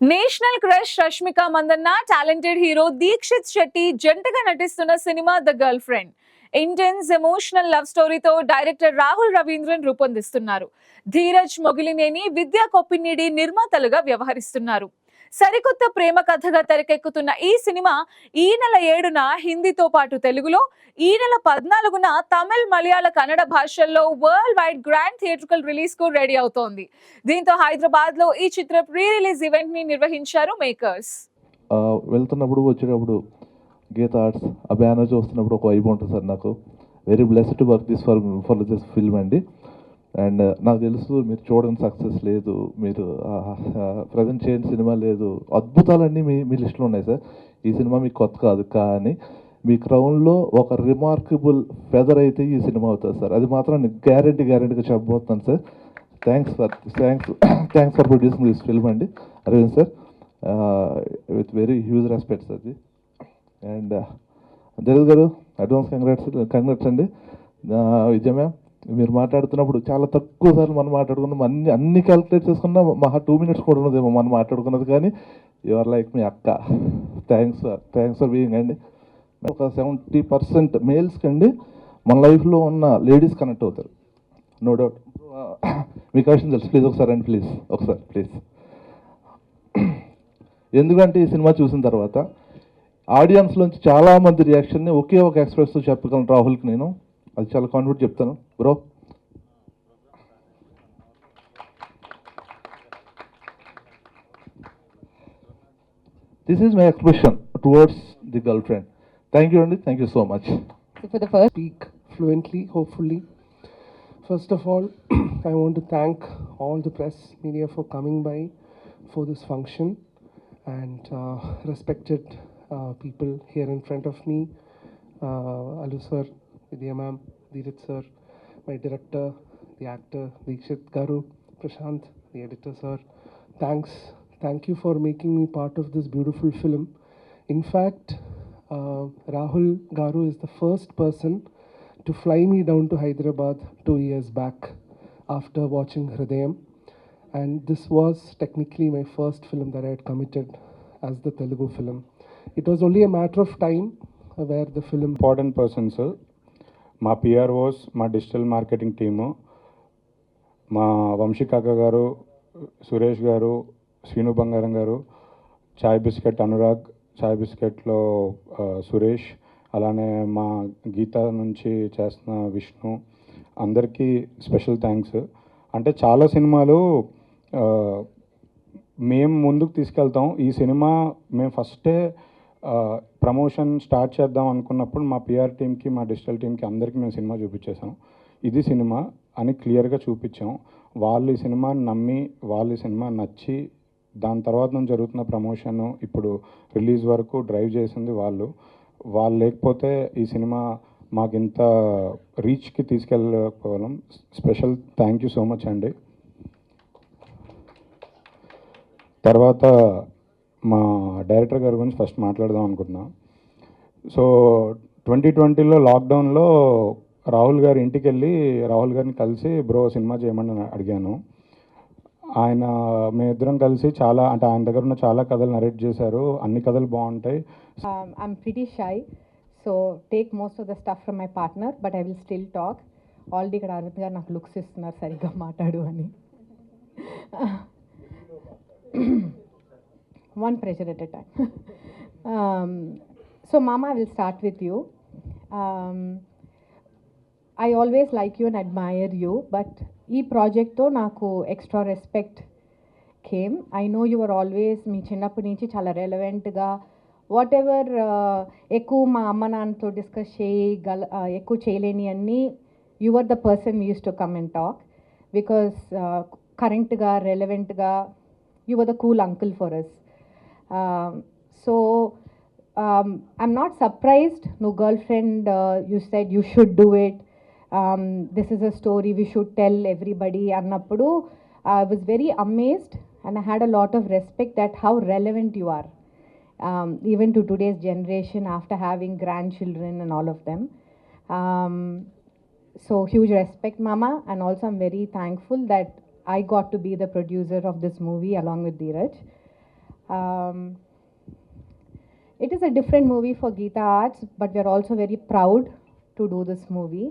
National crush Rashmika Mandanna talented hero Dheekshith Shetty జంటగా నటిస్తున్న cinema the girlfriend. Intense emotional love స్టోరీతో director Rahul Ravindran రూపొందిస్తున్నారు. ధీరజ్ మొగిలినేని విద్యా కొప్పినేడి నిర్మాతలుగా వ్యవహరిస్తున్నారు. సరికొత్త ప్రేమ కథగా తెరకెక్కుతున్న ఈ సినిమా ఈ నెల ఏడున హిందీతో పాటు తెలుగులో ఈ నెల పద్నాలుగున తమిళ్ మలయాళ కన్నడ భాషల్లో వరల్డ్ వైడ్ గ్రాండ్ థియేట్రికల్ రిలీజ్కు రెడీ అవుతోంది. దీంతో హైదరాబాద్లో ఈ చిత్ర ప్రీ రిలీజ్ ఈవెంట్ని నిర్వహించారు మేకర్స్. వెళ్తున్నప్పుడు వచ్చేటప్పుడు గీత ఆర్ట్స్ ఆ బ్యానర్ చూస్తున్నప్పుడు ఒక వైబ్ ఉంటుంది సార్ నాకు. Very blessed to work this for for this film అండి. అండ్ నాకు తెలుసు మీరు చూడని సక్సెస్ లేదు మీరు ప్రజెంట్ చేయని సినిమా లేదు. అద్భుతాలన్నీ మీ మీ లిస్టులో ఉన్నాయి సార్. ఈ సినిమా మీకు కొత్త కాదు కానీ మీ క్రౌన్లో ఒక రిమార్కబుల్ ఫెదర్ అయితే ఈ సినిమా అవుతుంది సార్. అది మాత్రం నేను గ్యారంటీ గ్యారంటీగా చెప్పబోతున్నాను sir. Thanks for thanks thanks for producing this film అండి. Aravind sir with very huge respect sir అది. అండ్ తెలుగు గారు అడ్వాన్స్ కంగ్రాట్స్ కంగ్రాట్స్ అండి. విజయ మ్యామ్ మీరు మాట్లాడుతున్నప్పుడు చాలా తక్కువ సార్లు మనం మాట్లాడుకున్నాం. అన్ని అన్ని క్యాలిక్యులేట్ చేసుకున్నా మహా టూ మినిట్స్ కూడా ఉన్నదేమో మనం మాట్లాడుకున్నది. కానీ యువర్ లైక్ మీ అక్క. Thanks sir thanks for being అండి. ఒక సెవెంటీ పర్సెంట్ మేల్స్కి అండి మన లైఫ్లో ఉన్న లేడీస్ కనెక్ట్ అవుతారు. నో డౌట్ మీకు విషయం తెలుసు. ప్లీజ్ ఒకసారి అండి ప్లీజ్ ఒకసారి ప్లీజ్ ఎందుకంటే ఈ సినిమా చూసిన తర్వాత ఆడియన్స్లోంచి చాలా మంది రియాక్షన్ని ఒకే ఒక ఎక్స్ప్రెస్తో చెప్పగలను రాహుల్కి నేను. అది చాలా కాన్ఫిడెంట్ చెప్తాను. bro? This is my expression towards the girlfriend. Thank you, Andy. Thank you so much. So for the first speak fluently, hopefully. First of all, I want to thank all the press media for coming by for this function and uh, respected uh, people here in front of me, uh, Alu sir, Vidya ma'am, Dheerat sir, my director, the actor Dikshit Garu, Prashant, the editor sir. Thanks, thank you for making me part of this beautiful film. In fact, uh, Rahul Garu is the first person to fly me down to Hyderabad two years back after watching Hridayam. And this was technically my first film that I had committed as the Telugu film. It was only a matter of time where the film. Important person, sir. మా PROs మా digital marketing team మా వంశీకాక గారు సురేష్ గారు శ్రీను బంగారం గారు Chai biscuit Anurag Chai బిస్కెట్లో సురేష్ అలానే మా గీత నుంచి చేస్తున్న విష్ణు అందరికీ స్పెషల్ థ్యాంక్స్. అంటే చాలా సినిమాలు మేము ముందుకు తీసుకెళ్తాం. ఈ సినిమా మేము ఫస్టే ప్రమోషన్ స్టార్ట్ చేద్దాం అనుకున్నప్పుడు మా పిఆర్ టీమ్కి మా డిజిటల్ టీమ్కి అందరికీ మేము సినిమా చూపించేసాం ఇది సినిమా అని క్లియర్గా చూపించాం. వాళ్ళు ఈ సినిమా నమ్మి వాళ్ళు ఈ సినిమా నచ్చి దాని తర్వాత నుంచి జరుగుతున్న ప్రమోషన్ ఇప్పుడు రిలీజ్ వరకు డ్రైవ్ చేసింది వాళ్ళు. వాళ్ళు లేకపోతే ఈ సినిమా మాకు ఇంత రీచ్కి తీసుకెళ్ళకపోవడం. Special thank you so much అండి. తర్వాత మా డైరెక్టర్ గారి గురించి ఫస్ట్ మాట్లాడదాం అనుకుంటున్నా. సో ట్వంటీ ట్వంటీలో లాక్డౌన్లో రాహుల్ గారి ఇంటికి వెళ్ళి రాహుల్ గారిని కలిసి బ్రో సినిమా చేయమని అడిగాను. ఆయన మేమిద్దరం కలిసి చాలా అంటే ఆయన దగ్గర ఉన్న చాలా కథలు నరేట్ చేశారు. అన్ని కథలు బాగుంటాయి. Um, I'm pretty shy, so take most of the stuff from my partner, but I will still already ఇక్కడ అరవింద్ గారు నాకు లుక్స్ ఇస్తున్నారు సరిగ్గా మాట్లాడు అని. One pressure at a time so మామ I will start with you I always like you and admire you but ఈ ప్రాజెక్ట్తో నాకు extra respect came I know your always మీ చిన్నప్పటి నుంచి చాలా రెలవెంట్గా వాట్ ఎవర్ ఎక్కువ మా అమ్మ నాన్నతో డిస్కస్ చేయగల ఎక్కువ చేయలేని అన్నీ you are the person use to come and talk because కరెంట్గా రెలవెంట్గా you are the cool uncle for us so I'm not surprised నువ్వు girlfriend you said you should do it this is a story we should tell everybody అన్నప్పుడు I was very amazed and I had a lot of respect that how relevant you are um, even to today's generation after having grandchildren and all of them. Um, so huge respect, Mama, and also I'm very thankful that I got to be the producer of this movie along with Dheeraj. Um, it is a different movie for Geeta Arts, but we are also very proud to do this movie.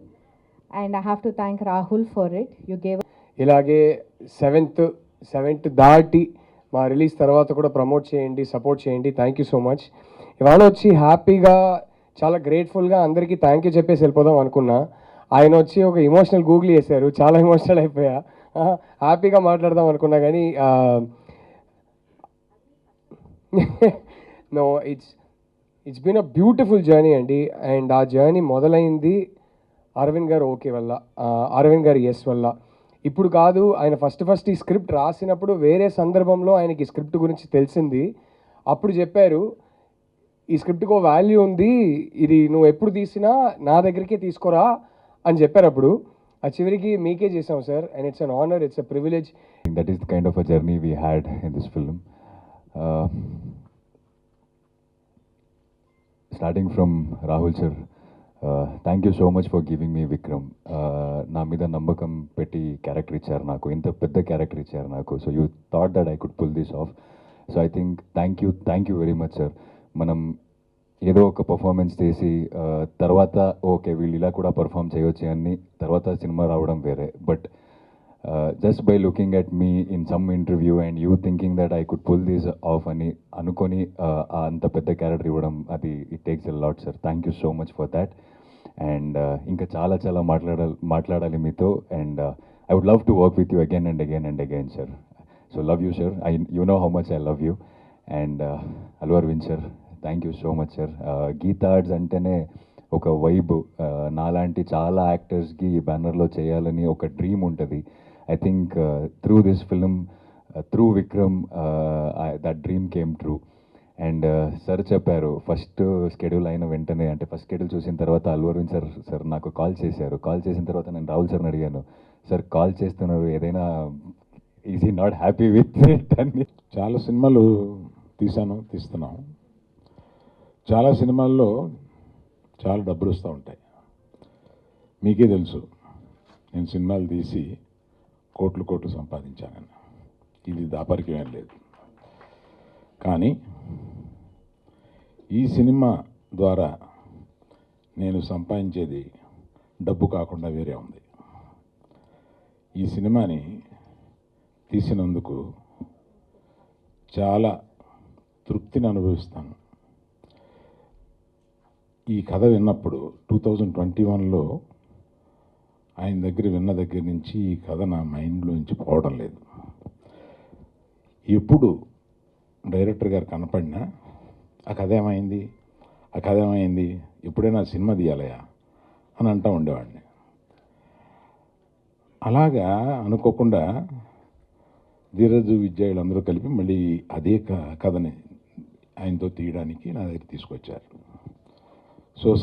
And I have to thank Rahul for it. You gave ఇలాగే seventh seventh దాటి మా release తర్వాత కూడా promote చేయండి support చేయండి. Thank you so much ఇవాళ వచ్చి హ్యాపీగా చాలా గ్రేట్ఫుల్గా అందరికీ థ్యాంక్ యూ చెప్పేసి వెళ్ళిపోదాం అనుకున్నా. ఆయన వచ్చి ఒక ఇమోషనల్ గూగుల్ చేశారు. చాలా ఇమోషనల్ అయిపోయా. హ్యాపీగా మాట్లాడదాం అనుకున్నా కానీ no it's it's been a beautiful journey అండి అండ్ ఆ జర్నీ మొదలైంది అరవింద్ గారు ఓకే వల్ల అరవింద్ గారు ఎస్ వల్ల. ఇప్పుడు కాదు ఆయన ఫస్ట్ ఫస్ట్ ఈ స్క్రిప్ట్ రాసినప్పుడు వేరే సందర్భంలో ఆయనకి ఈ స్క్రిప్ట్ గురించి తెలిసింది. అప్పుడు చెప్పారు ఈ స్క్రిప్ట్కి ఒక వాల్యూ ఉంది ఇది నువ్వు ఎప్పుడు తీసినా నా దగ్గరికే తీసుకోరా అని చెప్పారు అప్పుడు. ఆ చివరికి మీకే చేసాం sir and it's an honour it's a privilege that is kind of a journey we had in this film starting from Rahul sir thank you so much for giving me Vikram నా మీద నమ్మకం పెట్టి character ఇచ్చారు నాకు ఇంత పెద్ద character ఇచ్చారు నాకు. So you thought that I could pull this off so I think thank you thank you very much sir మనం ఏదో ఒక పర్ఫార్మెన్స్ చేసి uh, తర్వాత ఓకే వీళ్ళు ఇలా కూడా పర్ఫామ్ చేయొచ్చు అని తర్వాత సినిమా రావడం వేరే. But just by looking at me in some interview and you thinking that I could pull this off అని అనుకొని అంత పెద్ద క్యారెక్టర్ ఇవ్వడం అది it takes a lot sir thank you so much for that and ఇంకా చాలా చాలా మాట్లాడాలి మాట్లాడాలి మీతో. And I would love to work with you again and again and again sir so love you sir I you know how much I love you and Allu Aravind sir thank you so much sir Geetha Arts అంటేనే ఒక vibe నాలాంటి చాలా యాక్టర్స్కి ఈ బ్యానర్లో చేయాలని ఒక dream ఉంటుంది. I think through this film through Vikram that dream came true and sir చెప్పారు ఫస్ట్ షెడ్యూల్ అయిన వెంటనే అంటే ఫస్ట్ షెడ్యూల్ చూసిన తర్వాత అల్లు సార్ సార్ నాకు కాల్ చేశారు. కాల్ చేసిన తర్వాత నేను రాహుల్ సార్ని అడిగాను. సార్ కాల్ చేస్తున్నారు ఏదైనా is he not happy with it అని. చాలా సినిమాలు తీశాను తీస్తున్నాం. చాలా సినిమాల్లో చాలా డబ్బులు వస్తూ ఉంటాయి. మీకే తెలుసు నేను సినిమాలు తీసి కోట్లు కోట్లు సంపాదించానన్న. ఇది దాపరికమేం లేదు. కానీ ఈ సినిమా ద్వారా నేను సంపాదించేది డబ్బు కాకుండా వేరే ఉంది. ఈ సినిమాని తీసినందుకు చాలా తృప్తిని అనుభవిస్తాను. ఈ కథ విన్నప్పుడు టూ థౌజండ్ ట్వంటీ వన్లో ఆయన దగ్గర విన్న దగ్గర నుంచి ఈ కథ నా మైండ్లోంచి పోవడం లేదు. ఎప్పుడు డైరెక్టర్ గారు కనపడినా ఆ కథ ఏమైంది? ఆ కథ ఏమైంది? ఎప్పుడైనా సినిమా తీయాలయా? అని అంటూ ఉండేవాడిని. అలాగా అనుకోకుండా ధీరజు విద్యాయులందరూ కలిపి మళ్ళీ అదే క- కథని ఆయనతో తీయడానికి నా దగ్గర తీసుకొచ్చారు. సో